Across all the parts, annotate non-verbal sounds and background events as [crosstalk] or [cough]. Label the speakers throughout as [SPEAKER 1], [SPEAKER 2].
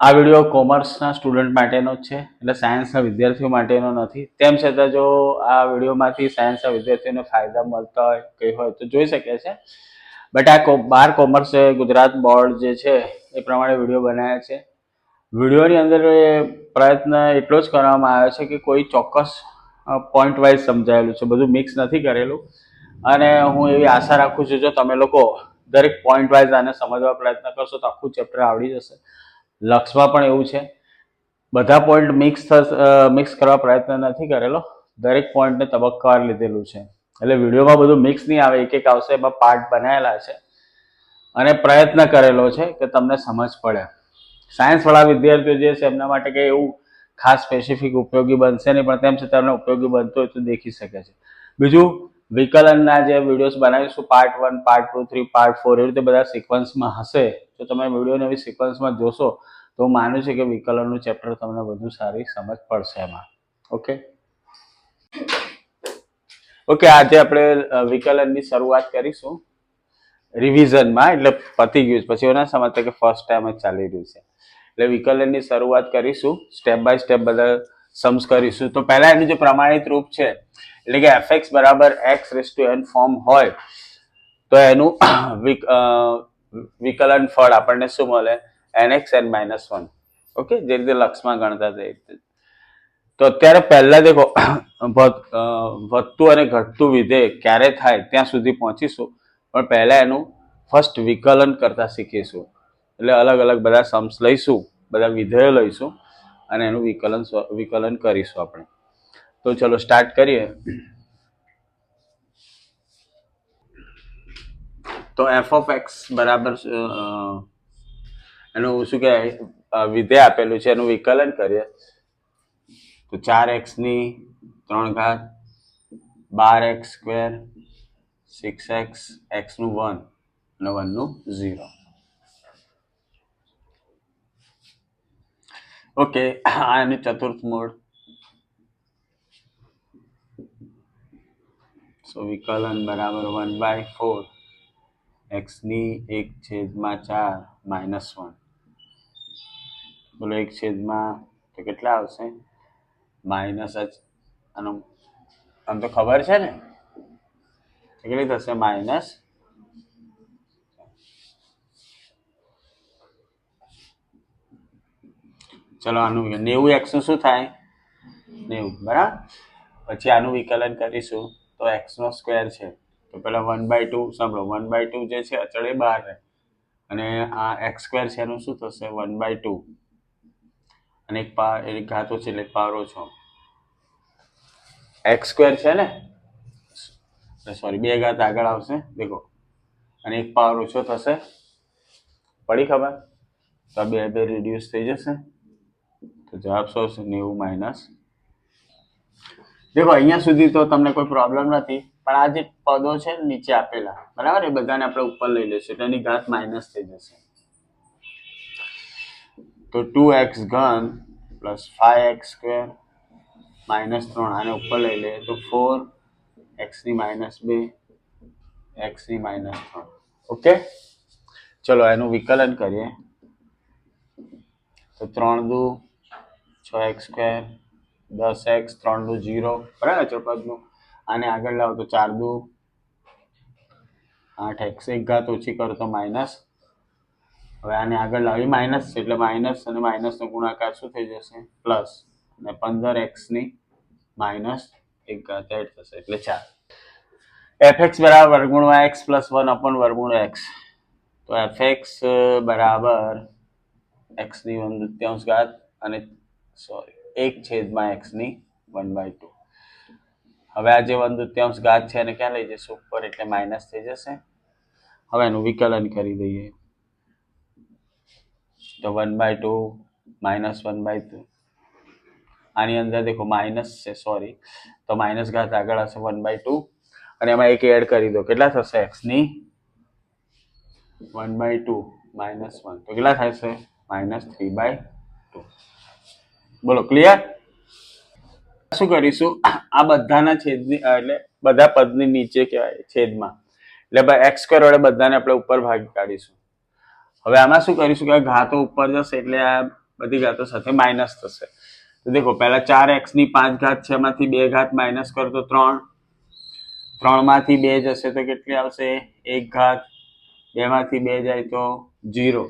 [SPEAKER 1] આ video કોમર્સના student માટેનો જ છે, એટલે સાયન્સના વિદ્યાર્થીઓ માટેનો નથી. તેમ છતાં જો આ વિડીયોમાંથી સાયન્સના વિદ્યાર્થીઓને ફાયદા મળતા હોય, કંઈ હોય તો જોઈ શકે છે. બટ આ બાર કોમર્સ ગુજરાત બોર્ડ જે છે, એ પ્રમાણે વીડિયો બનાવ્યા છે. વિડીયોની અંદર પ્રયત્ન એટલો જ કરવામાં આવ્યો છે કે કોઈ ચોક્કસ પોઈન્ટ વાઇઝ સમજાયેલું છે. બધું મિક્સ નથી કરેલું. અને હું એવી આશા રાખું છું, જો તમે લોકો દરેક પોઈન્ટ વાઇઝ આને સમજવા પ્રયત્ન કરશો તો આખું ચેપ્ટર આવડી જશે. લક્ષમાં પણ એવું છે. બધા પોઈન્ટ મિક્સ મિક્સ કરવા પ્રયત્ન નથી કરેલો. દરેક પોઈન્ટને તબક્કાવાર લીધેલું છે. એટલે વિડીયોમાં બધું મિક્સ નહીં આવે એક એક આવશે, એમાં પાર્ટ બનાવેલા છે. અને પ્રયત્ન કરેલો છે કે તમને સમજ પડે. સાયન્સવાળા વિદ્યાર્થીઓ જે છે, એમના માટે કંઈ એવું ખાસ સ્પેસિફિક ઉપયોગી બનશે નહીં, પણ તેમ છતાં એમને ઉપયોગી બનતો હોય તો દેખી શકે છે. બીજું વિકલનના જે વિડીયોઝ બનાવીશું part one part two three part four એવી રીતે બધા સિક્વન્સમાં હશે. તો તમે વિડીયોને એવી સિક્વન્સમાં જોશો, તો હું માનું છું કે વિકલનનું ચેપ્ટર તમને વધુ સારી સમજ પડશે એમાં. ઓકે ઓકે આજે આપણે વિકલનની શરૂઆત કરીશું. રિવિઝનમાં એટલે પતી ગયું છે. પછી એવું ના સમજતા કે ફર્સ્ટ ટાઈમ જ ચાલી રહ્યું છે. એટલે વિકલનની શરૂઆત કરીશું. સ્ટેપ બાય સ્ટેપ બધા સમ્સ કરીશું તો પહેલા એનું જે પ્રમાણિત રૂપ છે, એટલે કે એફ એક્સ બરાબર X raise to N form હોય, તો એનું [coughs] વિકલન ફળ આપણને શું મળે? N X N minus one okay? જે રીતે લક્ષમાં ગણતા તે રીતે. તો અત્યારે પહેલા દેખો [coughs] વધતું અને ઘટતું વિધે ક્યારે થાય? ત્યાં સુધી પહોંચીશું. પણ પહેલા એનું ફર્સ્ટ વિકલન કરતા શીખીશું. એટલે અલગ અલગ બધા સમ્સ લઈશું, બધા વિધેયો લઈશું. અને એનું વિકલન વિકલન કરીશું આપણે. તો ચલો સ્ટાર્ટ કરીએ. તો એફ ઓફ એક્સ બરાબર એનું શું કહેવાય વિધેય આપેલું છે, એનું વિકલન કરીએ. તો ચાર એક્સની ત્રણ ઘાત બાર એક્સ સ્ક્વેર સિક્સ એક્સ એક્સનું વન અને વનનું ઝીરો ઓકે આ એની ચતુર્થ મૂળ સો વિકલન બરાબર વન બાય ફોર એક્સની એક છેદમાં ચાર માઇનસ વન બોલો એક છેદમાં તો કેટલા આવશે માઇનસ જ આનું આમ તો ખબર છે ને કેટલી થશે માઇનસ ચલો, આનું નેવું એક્સનું શું થાય? નેવું, બરાબર? પછી આનું વિકલન કરીશું તો એક્સનો સ્ક્વેર છે. તો પેલા વન બાય ટુ સાંભળો વન બાય ટુ જે છે, અચળ એ બહાર રહે. અને આ એક્સ સ્ક્વેર છે એનું શું થશે? વન બાય ટુ અને એક પા એક ઘાતો છે એટલે પાવર છો એક્સ સ્ક્વેર છે ને? સોરી બે ઘાત આગળ આવશે, દેખો. અને એક પાવર ઓછો થશે. પડી ખબર? તો બે બે રિડ્યુસ થઈ જશે. તો જવાબ શું આવશે? નેવું માઇનસ. દેખો, અહીંયા સુધી તો તમને કોઈ પ્રોબ્લેમ નથી, પણ આ જે પદો છે નીચે આપેલા, બરાબર? એ બધાને આપણે ઉપર લઈ લઈશું એટલે એની ઘાત માઇનસ થઈ જશે. તો ટુ એક્સ ઘન plus five X square minus ત્રણ, આને ઉપર લઈ લઈએ, તો ફોર એક્સની માઇનસ બે એક્સની માઇનસ ત્રણ. ઓકે? ચલો, એનું વિકલન કરીએ. તો ત્રણ દુ છ એક્સ સ્ક્વેર, દસ એક્સ, ત્રણ દુ જીરો બરાબર? ચોપદનું આને આગળ લાવો તો ચાર દુ, આઠ એક્સ, એક ઘાત ઓછી કરો તો માઇનસ. હવે આને આગળ લાવી. માઇનસ છે, એટલે માઇનસ અને માઇનસનો ગુણાકાર શું થઈ જશે? પ્લસ. અને પંદર એક્સની માઇનસ એક ઘાત એડ થશે, એટલે ચાર. એફ એક્સ બરાબર વર્ગુણમાં એક્સ પ્લસ વન અપન વર્ગુણ એક્સ. તો એફ એક્સ બરાબર. એક્સની વન તૃતીયાંશ ઘાત અને સોરી એક છેદમાં એક્સની વન બાય ટુ હવે આ જે વન દૃત્યાંશ ઘાત છે એને ક્યાં લઈ જશે ઉપર એટલે માઇનસ થઈ જશે. હવે એનું વિકલન કરી દઈએ. તો one by two minus one by two આની અંદર દેખો માઇનસ છે સોરી તો માઇનસ ઘાત આગળ હશે વન બાય ટુ અને એમાં એક એડ કરી દો. કેટલા થશે? એક્સની one by two minus one તો કેટલા થશે? માઇનસ થ્રી બાય ટુ બોલો ક્લિયર શું કરીશું? આ બધાના છેદની એટલે બધા પદની નીચે કહેવાય, છેદમાં. એટલે એક્સ સ્ક્વેર વડે બધાને આપણે ઉપર ભાગી કાઢીશું. હવે આમાં શું કરીશું કે ઘાતો ઉપર જશે, એટલે આ બધી ઘાતો સાથે માઇનસ થશે. તો દેખો, પહેલા ચાર એક્સની પાંચ ઘાત છે, એમાંથી બે ઘાત માઇનસ કરો તો ત્રણ. ત્રણમાંથી બે જશે તો કેટલી આવશે? એક ઘાત. બેમાંથી બે જાય તો જીરો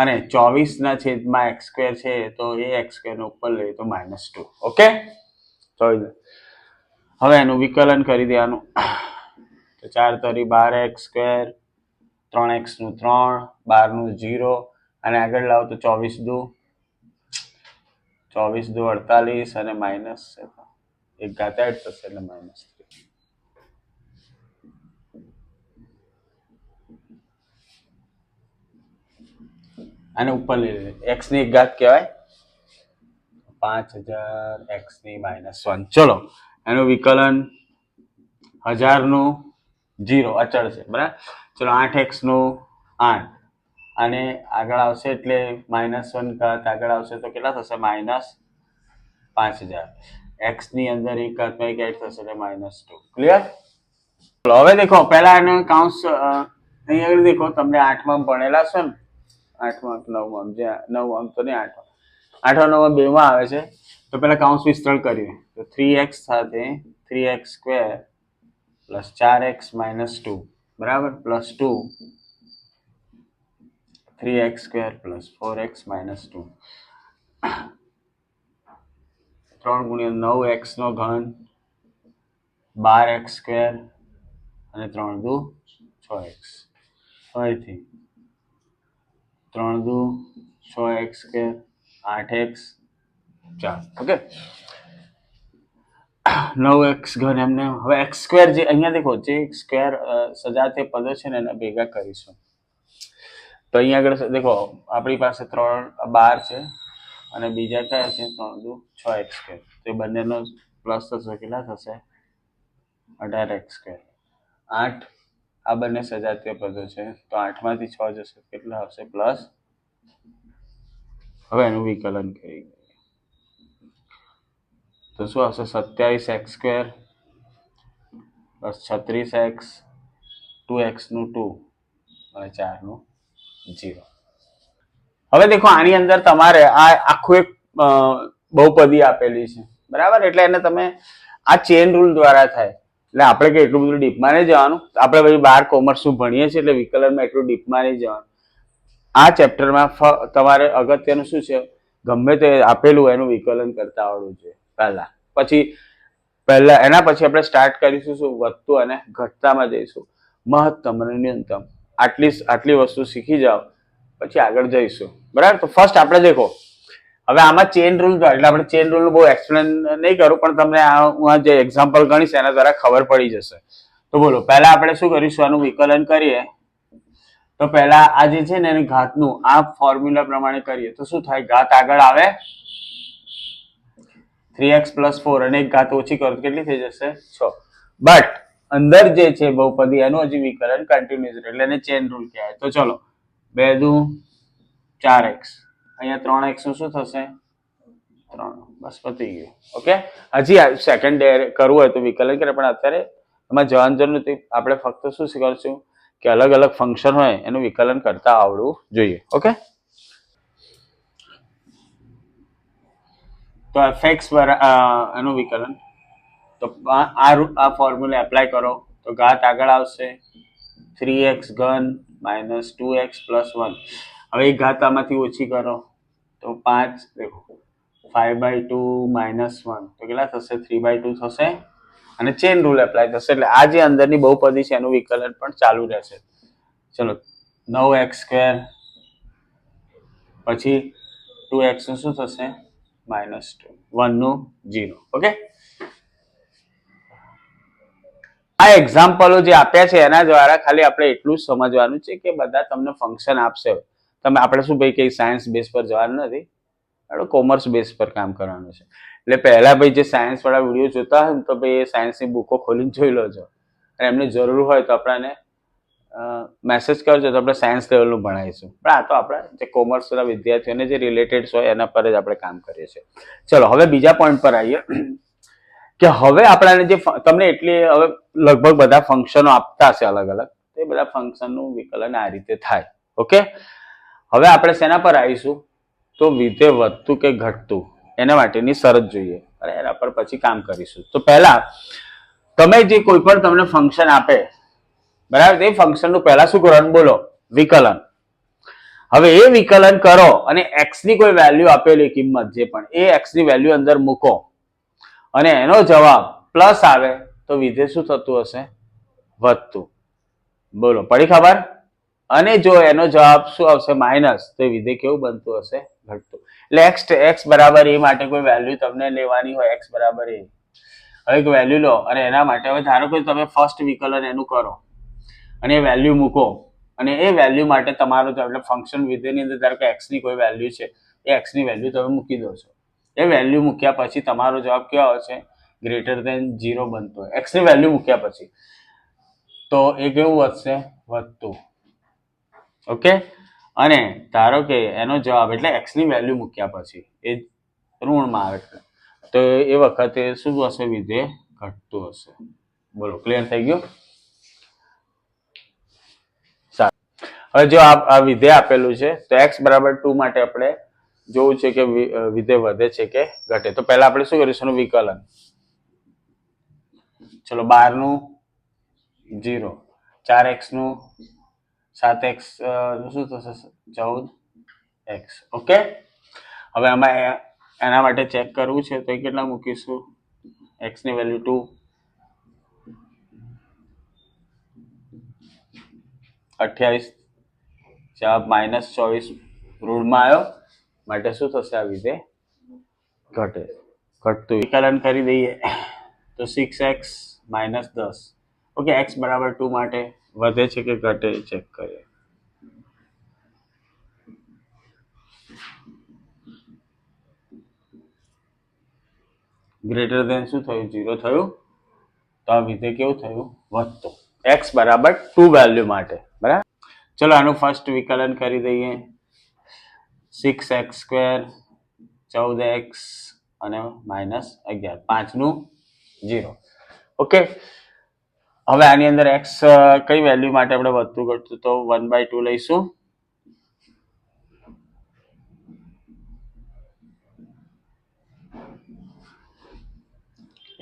[SPEAKER 1] અને ચોવીસના છેદમાં એક્સ સ્ક્વેર છે, તો એ એક્સ સ્ક્વેર ઉપર લઈએ તો માઇનસ ટુ. ઓકે? ચોવીસ હવે એનું વિકલન કરી દેવાનું. તો ચાર તરી બાર એક્સ સ્ક્વેર, ત્રણ એક્સનું ત્રણ બારનું જીરો અને આગળ લાવો તો ચોવીસ દુ. ચોવીસ દુ અડતાલીસ અને માઇનસ એક. ઘાતા એડ થશે એટલે માઇનસ થ્રી આને ઉપર લઈ લે એક્સની એક ઘાત કહેવાય. પાંચ હજાર એક્સની માઇનસ વન ચલો, એનું વિકલન હજારનું જીરો અચળ છે, બરાબર? ચલો, આઠ એક્સનું આઠ. અને આગળ આવશે એટલે માઇનસ વન ઘાત આગળ આવશે તો કેટલા થશે? માઇનસ પાંચ હજાર. એક્સની અંદર એક ઘાતમાં એક એડ થશે એટલે માઇનસ ટુ ક્લિયર હવે દેખો, પહેલા એનો કાઉન્સ અહીં આગળ દેખો, તમને આઠમાં ભણેલા છો ને? આઠમાં કે નવમાં જે નવમાં તો નહીં, આઠમાં. આઠમાં, નવમાં બેમાં આવે છે. તો પહેલાં કાઉન્સ વિસ્તરણ કરીએ. તો થ્રી એક્સ સાથે થ્રી એક્સ સ્ક્વેર પ્લસ ચાર એક્સ માઇનસ ટુ બરાબર? Plus two three X square plus four X minus two ત્રણ ગુણ્યા નવ એક્સનો ઘન બાર એક્સ સ્ક્વેર અને ત્રણ દુ છ એક્સ ફરીથી. ત્રણ દુ, છ એક્સ કે, આઠ એક્સ, ચાર. ઓકે? નવ એક્સ ઘન એમને. હવે એક્સ સ્ક્વેર જે અહીંયા દેખો, જે સ્ક્વેર સજાતે પદો છે ને એને ભેગા કરીશું. તો અહીંયા આગળ દેખો, આપણી પાસે ત્રણ બાર છે અને બીજા કયા છે? ત્રણ દુ, છ એક્સ સ્ક્વેર. તો એ બંનેનો પ્લસ થશે, કેટલા થશે? અઢાર એક્સ સ્ક્વેર. આઠ આ બંને સજાતીય પદો છે. તો આઠમાંથી છ જશે. કેટલા આવશે? પ્લસ? હવે એનું વિકલન કરી તો શું આવશે? સત્યાવીસ એક્સ સ્ક્વેર પ્લસ છત્રીસ એક્સ, ટુ એક્સનું ટુ અને ચારનું જીરો હવે દેખો, આની અંદર તમારે આ આખું એક બહુપદી આપેલી છે. બરાબર? એટલે એને તમે આ ચેન રૂલ દ્વારા થાય. એટલે આપણે કે એટલું બધું ડીપમાં નહીં જવાનું. આપણે પછી બાર કોમર્સનું ભણીએ છીએ એટલે વિકલનમાં એટલું ડીપમાં નહીં જવાનું. આ ચેપ્ટરમાં તમારે અગત્યનું શું છે? ગમે તે આપેલું એનું વિકલન કરતા આવડવું જોઈએ, પહેલાં. પછી, પહેલા, એના પછી આપણે સ્ટાર્ટ કરીશું શું? વધતું અને ઘટતામાં જઈશું. મહત્તમ અને ન્યૂનતમ. આટલી આટલી વસ્તુ શીખી જાઓ, પછી આગળ જઈશું. બરાબર? તો ફર્સ્ટ આપણે દેખો હવે આમાં ચેન રૂલ એટલે આપણે ચેન રૂલ બહુ એક્સપ્લેન નહીં કરું, પણ તમને આ જે એક્ઝામ્પલ ગણીશ, એના દ્વારા ખબર પડી જશે. તો બોલો, પહેલા આપણે શું કરીશું? આનું વિકલન કરીએ. તો પહેલા આ જે છે ને, એની ઘાતનું, આ ફોર્મ્યુલા પ્રમાણે કરીએ. તો શું થાય? ઘાત આગળ આવે. થ્રી એક્સ પ્લસ ફોર અને એક ઘાત ઓછી કરો કેટલી થઈ જશે? છ. બટ અંદર જે છે બહુપદી, એનું હજી વિકલન કન્ટિન્યુઅસ એટલે એને ચેન રૂલ કહેવાય. તો ચલો, બે દુ, ચાર એક્સ અહીંયા ત્રણ એક્સ શું થશે? ત્રણ. બસ પતી ગયું. ઓકે હજી સેકન્ડ ડે કરવું હોય તો વિકલન કરે, પણ અત્યારે એમાં જવાનું જરૂર નથી. આપણે ફક્ત શું શીખવશું કે અલગ અલગ ફંક્શન હોય, એનું વિકલન કરતા આવડવું જોઈએ. ઓકે તો એફએક્સ એનું વિકલન. તો આ આ ફોર્મ્યુલા એપ્લાય કરો. તો ઘાત આગળ આવશે. થ્રી એક્સ ઘન minus two X plus one હવે એક ઘાત આમાંથી ઓછી કરો. તો પાંચ દેખો. Five by two minus one તો કેટલા થશે? થ્રી બાય ટુ થશે? અને ચેન રૂલ એપ્લાય થશે. એટલે આ જે અંદરની બહુપદી છે એનું વિકલન પણ ચાલુ રહેશે. ચલો, નવ એક્સ સ્ક્વેર પછી ટુ એક્સનું શું થશે? માઇનસ ટુ વનનું જીરો ઓકે આ એક્ઝામ્પલો જે આપ્યા છે, એના દ્વારા ખાલી આપણે એટલું સમજવાનું છે કે બધા તમને ફંક્શન આપશે. તમે આપણે શું ભાઈ કઈ સાયન્સ બેઝ પર જવાનું નથી. આપણે કોમર્સ બેઝ પર કામ કરવાનું છે. એટલે પહેલા ભાઈ જે સાયન્સ વાળા વીડિયો જોતા હોય તો ભાઈ એ સાયન્સની બુકો ખોલીને જોઈ લેજો. અને એમને જરૂર હોય તો આપણને મેસેજ કરજો તો આપણે સાયન્સ લેવલનું ભણાવીશું. પણ આ તો આપણા જે કોમર્સના વિદ્યાર્થીઓને જે રિલેટેડ હોય એના પર જ આપણે કામ કરીએ છીએ. ચલો, હવે બીજા પોઈન્ટ પર આવીએ. કે હવે આપણાને જે તમને એટલી હવે લગભગ બધા ફંક્શનો આપતા હશે અલગ અલગ તે બધા ફંક્શનનું વિકલન આ રીતે થાય. ઓકે હવે આપણે શેના પર આવીશું? તો વિધેય વધતું કે ઘટતું? એના માટેની શરત જોઈએ. અને એના પર પછી કામ કરીશું. તો પહેલા, તમે જે કોઈ પણ તમને ફંક્શન આપે, બરાબર? તે ફંક્શનનું પહેલા શું કરવાનું? બોલો, વિકલન. હવે એ વિકલન કરો અને એક્સની કોઈ વેલ્યુ આપેલી કિંમત જે પણ, એ એક્સની વેલ્યુ અંદર મૂકો. અને એનો જવાબ પ્લસ આવે, તો વિધેય શું થતું હશે? વધતું. બોલો, પડી ખબર? અને જો એનો જવાબ શું આવશે? માઇનસ. તો વિધેય કેવું બનતું હશે? ઘટતું. એટલે એક્સ એક્સ બરાબર એ માટે કોઈ વેલ્યુ તમને લેવાની હોય એક્સ બરાબર એ. હવે એક વેલ્યુ લો, અને એના માટે હવે ધારો કે તમે ફર્સ્ટ વિકલન એનું કરો, અને એ વેલ્યુ મૂકો, અને એ વેલ્યુ માટે તમારો એટલે ફંક્શન વિધેયની અંદર ધારો કે એક્સની કોઈ વેલ્યુ છે, એ એક્સની વેલ્યુ તમે મૂકી દો છો. એ વેલ્યુ મૂક્યા પછી તમારો જવાબ કેવો આવશે? ગ્રેટર દેન ઝીરો બનતો એક્સની વેલ્યુ મૂક્યા પછી. તો એ કેવું વધશે? વધતું. ઓકે? અને ધારો કે એનો જવાબ એટલે એક્સની વેલ્યુ મૂક્યા પછી, એ ઋણમાં આવે છે. તો એ વખતે શું હશે વિધેય ઘટતું હશે. બોલો ક્લિયર થઈ ગયું? સારું. હવે જો આ વિધેય આપેલું છે, તો એક્સ બરાબર ટુ માટે આપણે જોવું છે કે વિધેય વધે છે કે ઘટે. તો પહેલા આપણે શું કરીશું? એનું વિકલન. ચલો બારનું જીરો ચાર એક્સનું સાત એક્સ શું થશે? ચૌદ એક્સ ઓકે હવે આમાં એના માટે ચેક કરવું છે, તો એ કેટલા મૂકીશું? એક્સની વેલ્યુ ટુ અઠ્યાવીસ. જવાબ માઇનસ ચોવીસ ઋણમાં આવ્યો. માટે શું થશે આ વિધે ઘટે. ઘટતું વિકલન કરી દઈએ. તો સિક્સ એક્સ માઇનસ દસ. ઓકે એક્સ બરાબર ટુ માટે. વધે છે કે ઘટે ચેક કરીએ. ગ્રેટર દેન શું થયું? ઝીરો થયું? તો આ વિધેય કેવું થયું? વધતું. એક્સ બરાબર ટુ વેલ્યુ માટે. બરાબર? ચલો, આનું ફર્સ્ટ વિકલન કરી દઈએ. સિક્સ એક્સ સ્ક્વેર ચૌદ એક્સ અને માઇનસ અગિયાર. પાંચનું જીરો ઓકે હવે આની અંદર એક્સ કઈ વેલ્યુ માટે આપણે વધતું ઘટતું તો વન બાય ટુ લઈશું.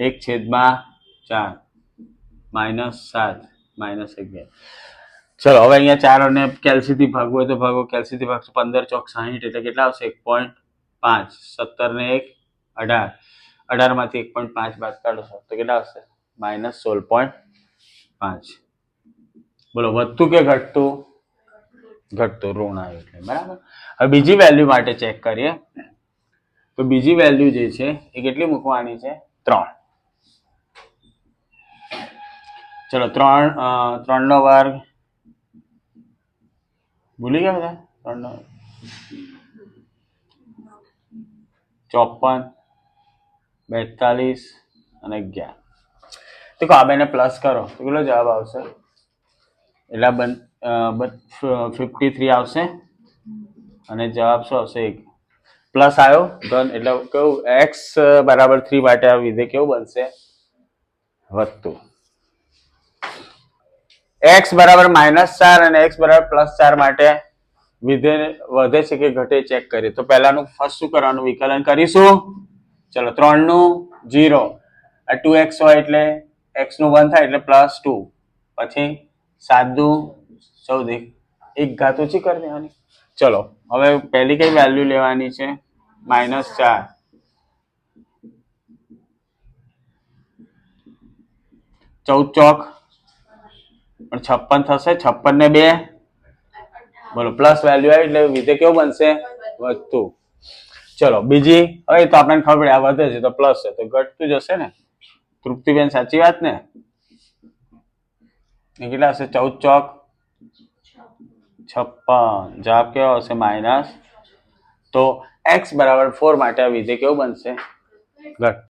[SPEAKER 1] એક છેદમાં ચાર માઇનસ સાત માઇનસ અગિયાર. ચલો, હવે અહીંયા ચાર અને કેલ્સીથી ભાગવું હોય તો ભાગો. કેલ્સી થી ભાગશો પંદર, ચોક સાહીઠ એટલે કેટલા આવશે? એક પોઈન્ટ પાંચ, સત્તર ને એક, અઢાર. અઢારમાંથી એક પોઈન્ટ પાંચ બાદ કાઢશો તો કેટલા આવશે? માઇનસ સોળ પોઈન્ટ પાંચ. બોલો, વધતું કે ઘટતું? ઘટતું, ઋણ આવ્યું એટલે, બરાબર? હવે બીજી વેલ્યુ માટે ચેક કરીએ. તો બીજી વેલ્યુ જે છે, એ કેટલી મૂકવાની છે? ત્રણ. ચલો, ત્રણ ત્રણનો વર્ગ. ભૂલી ગયા બધા? ત્રણનો ચોપન, બેતાલીસ અને અગિયાર. તો આ બેને પ્લસ કરો. તો કેટલો જવાબ આવશે? એટલે બન ફિફ્ટી થ્રી આવશે. અને જવાબ શું આવશે? એક. પ્લસ આવ્યો ધન એટલે કેવું? એક્સ બરાબર થ્રી માટે આ વિધેય કેવું બનશે? વધતું. એક્સ બરાબર માઇનસ ચાર અને એક્સ બરાબર પ્લસ ચાર માટે વિધેય વધે છે કે ઘટે ચેક કરીએ. તો પહેલાનું ફર્સ્ટ શું કરવાનું? વિકલન કરીશું. ચલો, ત્રણનું જીરો આ ટુ એક્સ હોય એટલે એક્સનું વન થાય એટલે પ્લસ ટુ. પછી સાત દુ ચૌદ. એક ઘાત ઓછી કરી દેવાની. ચલો, હવે પહેલી કઈ વેલ્યુ લેવાની છે? માઇનસ ચાર. ચૌદ ચોક. પણ છપ્પન થશે, છપ્પન ને બે. બોલો, પ્લસ વેલ્યુ આવી એટલે વિધે કેવું બનશે? વધતું ચલો, બીજી, હવે તો આપણને ખબર પડે, આ વધે છે તો પ્લસ છે, તો ઘટતું જશે ને? તૃપ્તિબેન, સાચી વાત ને? કેટલા હશે? ચૌદ ચોક? છપ્પન. જવાબ કેવો હશે? માઇનસ તો એક્સ બરાબર ફોર માટે આ વિધેય કેવું બનશે? ઘટ